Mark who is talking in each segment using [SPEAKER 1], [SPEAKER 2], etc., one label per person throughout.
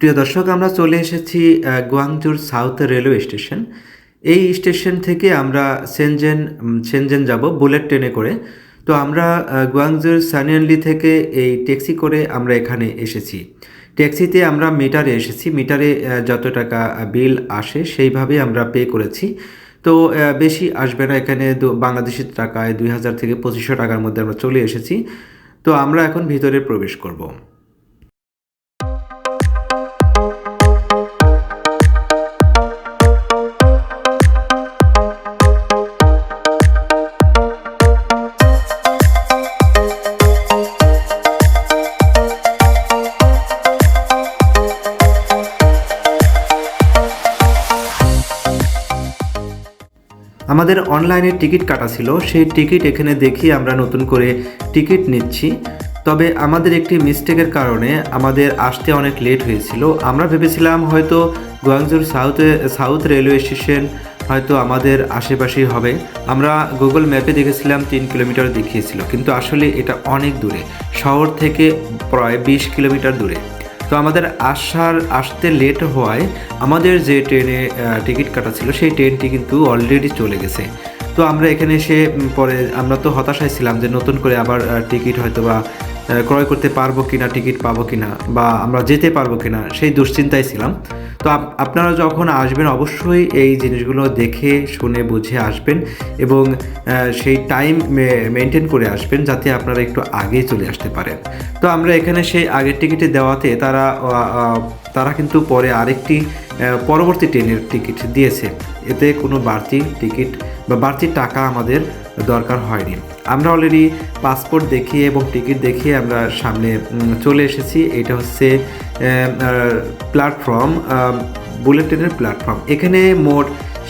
[SPEAKER 1] প্রিয় দর্শক, আমরা চলে এসেছি গুয়াংজুর সাউথ রেলওয়ে স্টেশন। এই স্টেশন থেকে আমরা সেনজেন সেনজেন যাব, বুলেট ট্রেনে করে। তো আমরা গুয়াংজুর সানিয়ানলি থেকে এই ট্যাক্সি করে আমরা এখানে এসেছি। ট্যাক্সিতে আমরা মিটারে এসেছি। মিটারে যত টাকা বিল আসে সেইভাবে আমরা পে করেছি। তো বেশি আসবে না এখানে। বাংলাদেশের টাকায় দুই হাজার থেকে পঁচিশশো টাকার মধ্যে আমরা চলে এসেছি। তো আমরা এখন ভিতরে প্রবেশ করব। আমাদের অনলাইনে টিকিট কাটা ছিল, সেই টিকিট এখানে দেখিয়ে আমরা নতুন করে টিকিট নিচ্ছি। তবে আমাদের একটি মিস্টেকের কারণে আমাদের আসতে অনেক লেট হয়েছিল। আমরা ভেবেছিলাম হয়তো গুয়াংজুর সাউথে, সাউথ রেলওয়ে স্টেশন হয়তো আমাদের আশেপাশেই হবে। আমরা গুগল ম্যাপে দেখেছিলাম তিন কিলোমিটার দেখিয়েছিল, কিন্তু আসলে এটা অনেক দূরে। শহর থেকে প্রায় বিশ কিলোমিটার দূরে। তো আমাদের আসার, আসতে লেট হওয়ায় আমাদের যে ট্রেনে টিকিট কাটা ছিল, সেই ট্রেনটি কিন্তু অলরেডি চলে গেছে। তো আমরা এখানে এসে পরে আমরা তো হতাশায় ছিলাম যে নতুন করে আবার টিকিট হয়তো বা ক্রয় করতে পারব কিনা, টিকিট পাবো কিনা, বা আমরা যেতে পারব কিনা, সেই দুশ্চিন্তায় ছিলাম। তো আপনারা যখন আসবেন, অবশ্যই এই জিনিসগুলো দেখে, শুনে, বুঝে আসবেন এবং সেই টাইম মেনটেন করে আসবেন যাতে আপনারা একটু আগে চলে আসতে পারেন। তো আমরা এখানে সেই আগের টিকিটে দেওয়াতে তারা তারা কিন্তু পরে আরেকটি পরবর্তী ট্রেনের টিকিট দিয়েছে। এতে কোনো বাড়তি টিকিট বা বাড়তি টাকা আমাদের দরকার হয়নি। আমরা অলরেডি পাসপোর্ট দেখিয়ে এবং টিকিট দেখিয়ে আমরা সামনে চলে এসেছি। এটা হচ্ছে প্ল্যাটফর্ম বুলেট ট্রেনের প্ল্যাটফর্ম এখানে মোট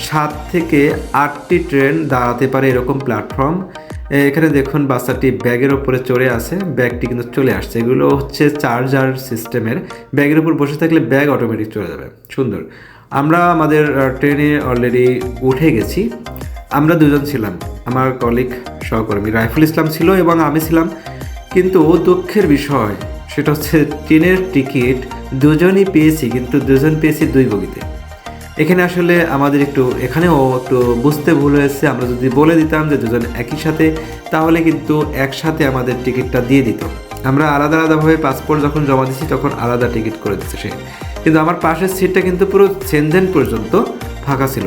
[SPEAKER 1] সাত থেকে আটটি ট্রেন দাঁড়াতে পারে এরকম প্ল্যাটফর্ম এখানে দেখুন বাচ্চাটি ব্যাগের ওপরে চড়ে আছে। ব্যাগটি কিন্তু চলে আসছে। এগুলো হচ্ছে চার্জার সিস্টেমের ব্যাগের উপর বসে থাকলে ব্যাগ অটোমেটিক চলে যাবে। সুন্দর। আমরা আমাদের ট্রেনে অলরেডি উঠে গেছি। আমরা দুজন ছিলাম। আমার কলিগ সহকর্মী। রাইফুল ইসলাম ছিল এবং আমি ছিলাম। কিন্তু দুঃখের বিষয়, সেটা হচ্ছে ট্রেনের টিকিট দুজনই পেয়েছি, কিন্তু দুজন পেয়েছি দুই বগিতে। এখানে আসলে আমাদের একটু, এখানেও একটু বুঝতে ভুল হয়েছে। আমরা যদি বলে দিতাম যে দুজন একই সাথে, তাহলে কিন্তু একসাথে আমাদের টিকিটটা দিয়ে দিত। আমরা আলাদা আলাদাভাবে পাসপোর্ট যখন জমা দিচ্ছি তখন আলাদা টিকিট করে দিচ্ছে সে। কিন্তু আমার পাশের সিটটা কিন্তু পুরো সেনজেন পর্যন্ত ফাঁকা ছিল।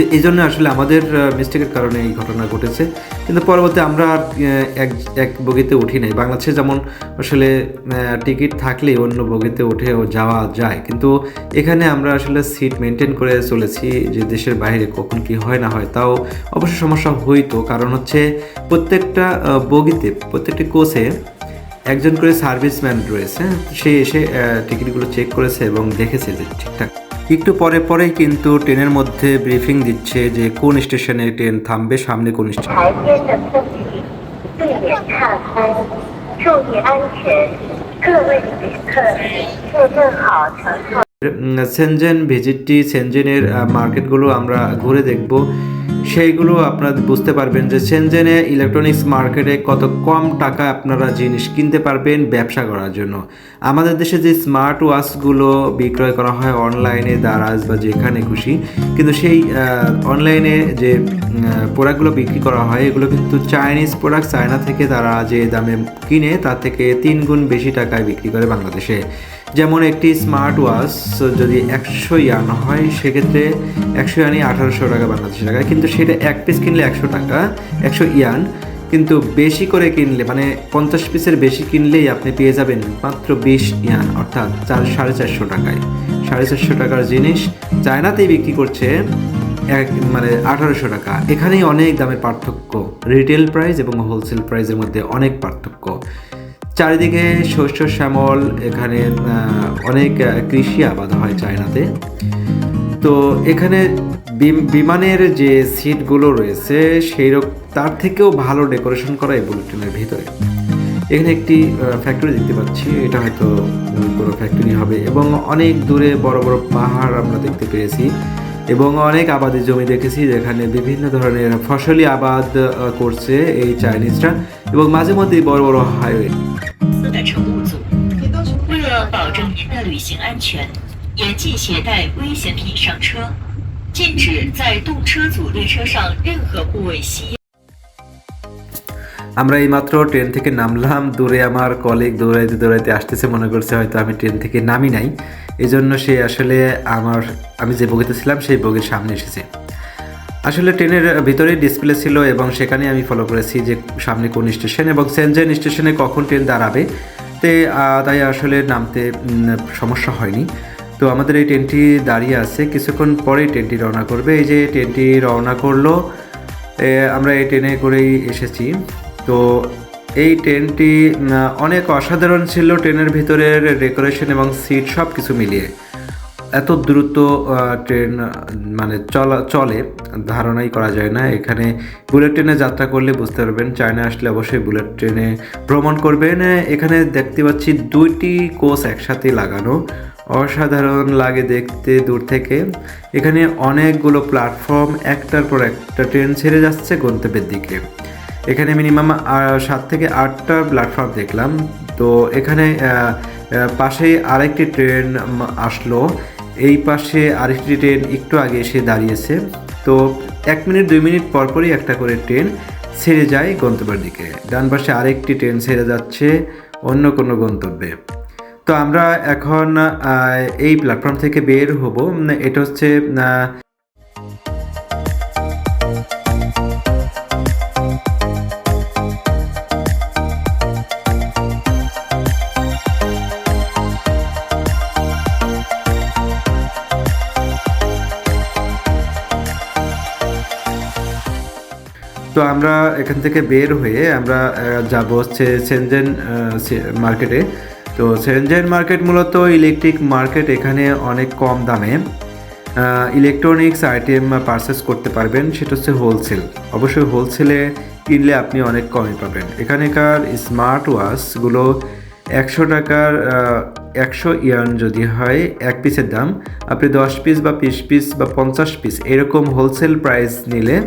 [SPEAKER 1] তো এই জন্য আসলে আমাদের মিস্টেকের কারণে এই ঘটনা ঘটেছে। কিন্তু পরবর্তী আমরা এক এক বগিতে উঠি নাই। বাংলাদেশে যেমন আসলে টিকিট থাকলে অন্য বগিতে উঠেও যাওয়া যায়। কিন্তু এখানে আমরা আসলে সিট মেনটেন করে চলেছি যে দেশের বাইরে কখন কি হয় না হয়, তাও অবশ্য সমস্যা হইতো। কারণ হচ্ছে প্রত্যেকটা বগিতে, প্রত্যেকটি কোচে একজন করে সার্ভিসম্যান রয়েছে। সে এসে টিকিটগুলো চেক করেছে এবং দেখেছে যে ঠিকঠাক একটু পরে পরেই কিন্তু ট্রেনের মধ্যে ব্রিফিং দিচ্ছে যে কোন স্টেশনে ট্রেন থামবে, সামনে কোন স্টেশন। সেনজেন ভিজিটটি, সেনজেনের মার্কেটগুলো আমরা ঘুরে দেখব। সেইগুলো আপনার বুঝতে পারবেন যে সেনজেনে ইলেকট্রনিক্স মার্কেটে কত কম টাকা আপনারা জিনিস কিনতে পারবেন ব্যবসা করার জন্য। আমাদের দেশে যে স্মার্ট ওয়াচগুলো বিক্রয় করা হয় অনলাইনে দারাজ বা যেখানে খুশি, কিন্তু সেই অনলাইনে যে প্রোডাক্টগুলো বিক্রি করা হয়। এগুলো কিন্তু চাইনিজ প্রোডাক্ট। চায়না থেকে তারা যে দামে কিনে, তার থেকে তিন গুণ বেশি টাকায় বিক্রি করে বাংলাদেশে। যেমন একটি স্মার্ট ওয়াচ যদি একশো ইয়ান হয়, সেক্ষেত্রে একশো ইয়ানই আঠারোশো টাকা বাংলাদেশি টাকা কিন্তু সেটা এক পিস কিনলে একশো টাকা, একশো ইয়ান। কিন্তু বেশি করে কিনলে মানে পঞ্চাশ পিসের বেশি কিনলেই আপনি পেয়ে যাবেন মাত্র বিশ ইয়ান, অর্থাৎ চার, সাড়ে চারশো টাকায়। সাড়ে চারশো টাকার জিনিস চায়নাতেই বিক্রি করছে। মানে আঠারোশো টাকা। এখানেই অনেক দামের পার্থক্য। রিটেল প্রাইস এবং হোলসেল প্রাইসের মধ্যে অনেক পার্থক্য। চারিদিকে শস্য শ্যামল, এখানে অনেক কৃষি আবাদ হয় চায়নাতে। তো এখানে বিমানের যে সিটগুলো রয়েছে সেই তার থেকেও ভালো ডেকোরেশন করা এই বুলেটিনের ভিতরে। এখানে একটি ফ্যাক্টরি দেখতে পাচ্ছি। এটা হয়তো কোনো ফ্যাক্টরি হবে। এবং অনেক দূরে বড় বড় পাহাড় আমরা দেখতে পেয়েছি। এবং অনেক আবাদের জমি দেখেছি যেখানে বিভিন্ন ধরনের ফসলি আবাদ করছে এই চাইনিজরা এবং মাঝে মধ্যে বড় বড় হাইওয়ে আমরা এইমাত্র ট্রেন থেকে নামলাম। দূরে আমার কলিগ দৌড়াইতে দৌড়াইতে আসতেছে, মনে করছে হয়তো আমি ট্রেন থেকে নামি নাই। এই জন্য সে আসলে আমার, আমি যে বগিতে ছিলাম, সেই বগির সামনে এসেছে। আসলে ট্রেনের ভিতরেই ডিসপ্লে ছিল এবং সেখানে আমি ফলো করেছি যে সামনে কোন স্টেশন এবং সেনজেন স্টেশনে কখন ট্রেন দাঁড়াবে। তে তাই আসলে নামতে সমস্যা হয়নি। তো আমাদের এই ট্রেনটি দাঁড়িয়ে আছে, কিছুক্ষণ পরেই ট্রেনটি রওনা করবে। এই যে ট্রেনটি রওনা করল আমরা এই ট্রেনে করেই এসেছি। তো এই ট্রেনটি অনেক অসাধারণ ছিল ট্রেনের ভিতরের ডেকোরেশন এবং সিট সব কিছু মিলিয়ে। এত দ্রুত ট্রেন মানে চলা, চলে, ধারণাই করা যায় না। এখানে বুলেট ট্রেনে যাত্রা করলে বুঝতে পারবেন, চায়না আসলে অবশ্যই বুলেট ট্রেনে ভ্রমণ করবেন। এখানে দেখতে পাচ্ছি দুইটি কোচ একসাথে লাগানো। অসাধারণ লাগে দেখতে দূর থেকে। এখানে অনেকগুলো প্ল্যাটফর্ম, একটার পর একটা ট্রেন ছেড়ে যাচ্ছে গন্তব্যের দিকে। এখানে মিনিমাম সাত থেকে আটটা প্ল্যাটফর্ম দেখলাম। তো এখানে পাশেই আরেকটি ট্রেন আসলো। এই পাশে আরেকটি ট্রেন একটু আগে এসে দাঁড়িয়েছে। তো এক মিনিট, দুই মিনিট পরপরই একটা করে ট্রেন ছেড়ে যায় গন্তব্যের দিকে। ডান পাশে আরেকটি ট্রেন ছেড়ে যাচ্ছে অন্য কোনো গন্তব্যে। তো আমরা এখন এই প্ল্যাটফর্ম থেকে বের হব। এটা হচ্ছে তো আমরা এখান থেকে বের হয়ে আমরা যাব হচ্ছে সেনজেন মার্কেটে তো সেনজেন মার্কেট মূলত ইলেকট্রিক মার্কেট এখানে অনেক কম দামে। ইলেকট্রনিক্স আইটেম পারচেস করতে পারবেন, সেটা হচ্ছে হোলসেল অবশ্যই হোলসেলে কিনলে আপনি অনেক কমে পাবেন। এখানকার স্মার্ট ওয়াচগুলো একশো টাকার একশো ইয়ান যদি হয়, এক পিসের দাম। আপনি দশ পিস বা বিশ পিস বা পঞ্চাশ পিস এরকম হোলসেল প্রাইস নিলে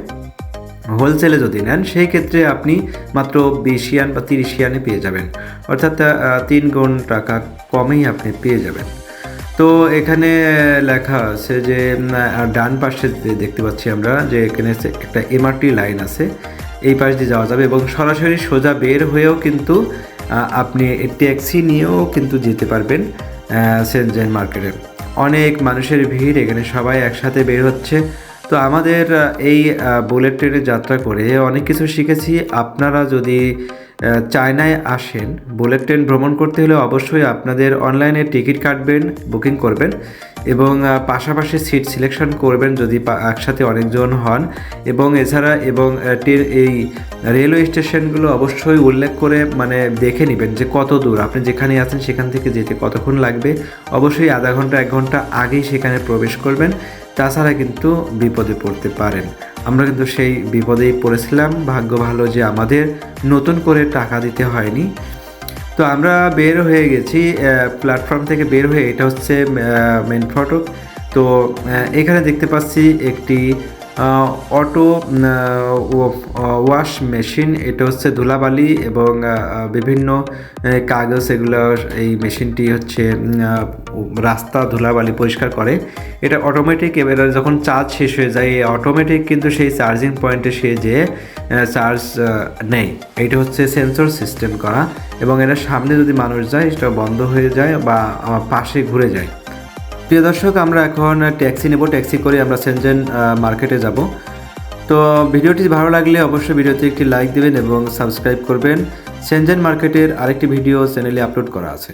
[SPEAKER 1] হোলসেলে যদি নেন, সেই ক্ষেত্রে আপনি মাত্র বিশ ইয়ান বা তিরিশ ইয়ানে পেয়ে যাবেন। অর্থাৎ তিন গুণ টাকা কমেই আপনি পেয়ে যাবেন। তো এখানে লেখা আছে যে ডান পাশে দেখতে পাচ্ছি আমরা যে এখানে একটা এমআরটি লাইন আছে। এই পাশ দিয়ে যাওয়া যাবে এবং সরাসরি সোজা বের হয়েও কিন্তু আপনি ট্যাক্সি নিয়েও কিন্তু যেতে পারবেন সেনজেন মার্কেটে। অনেক মানুষের ভিড়, এখানে সবাই একসাথে বের হচ্ছে। তো আমাদের এই বুলেট ট্রেনে যাত্রা করে অনেক কিছু শিখেছি। আপনারা যদি চায়নায় আসেন বুলেট ট্রেন ভ্রমণ করতে হলে অবশ্যই আপনাদের অনলাইনে টিকিট কাটবেন বুকিং করবেন। এবং পাশাপাশি সিট সিলেকশন করবেন যদি একসাথে অনেকজন হন। এবং এছাড়া, এবং এই রেলওয়ে স্টেশনগুলো অবশ্যই উল্লেখ করে মানে দেখে নেবেন যে কত দূর। আপনি যেখানে আছেন সেখান থেকে যেতে কতক্ষণ লাগবে। অবশ্যই আধা ঘণ্টা, এক ঘণ্টা আগেই সেখানে প্রবেশ করবেন। তাছাড়া কিন্তু বিপদে পড়তে পারেন। আমরা কিন্তু সেই বিপদেই পড়েছিলাম। ভাগ্য ভালো যে আমাদের নতুন করে টাকা দিতে হয়নি। তো আমরা বের হয়ে গেছি প্ল্যাটফর্ম থেকে বের হয়ে, এটা হচ্ছে মেন ফটক তো এখানে দেখতে পাচ্ছি একটি অটো ওয়াশ মেশিন এটা হচ্ছে ধুলাবালি এবং বিভিন্ন কাগজ এগুলো এই মেশিনটি হচ্ছে রাস্তা ধুলাবালি পরিষ্কার করে। এটা অটোমেটিক এবার যখন চার্জ শেষ হয়ে যায় অটোমেটিক কিন্তু সেই চার্জিং পয়েন্টে সে যে চার্জ নেই এটা হচ্ছে সেন্সর সিস্টেম করা এবং এটা সামনে যদি মানুষ যায়, সেটা বন্ধ হয়ে যায় বা পাশে ঘুরে যায়। প্রিয় দর্শক, আমরা এখন ট্যাক্সি নেব। ট্যাক্সি করে আমরা সেনজেন মার্কেটে যাব। তো ভিডিওটি ভালো লাগলে অবশ্যই ভিডিওতে একটি লাইক দেবেন এবং সাবস্ক্রাইব করবেন। সেনজেন মার্কেটের আরেকটি ভিডিও চ্যানেলে আপলোড করা আছে।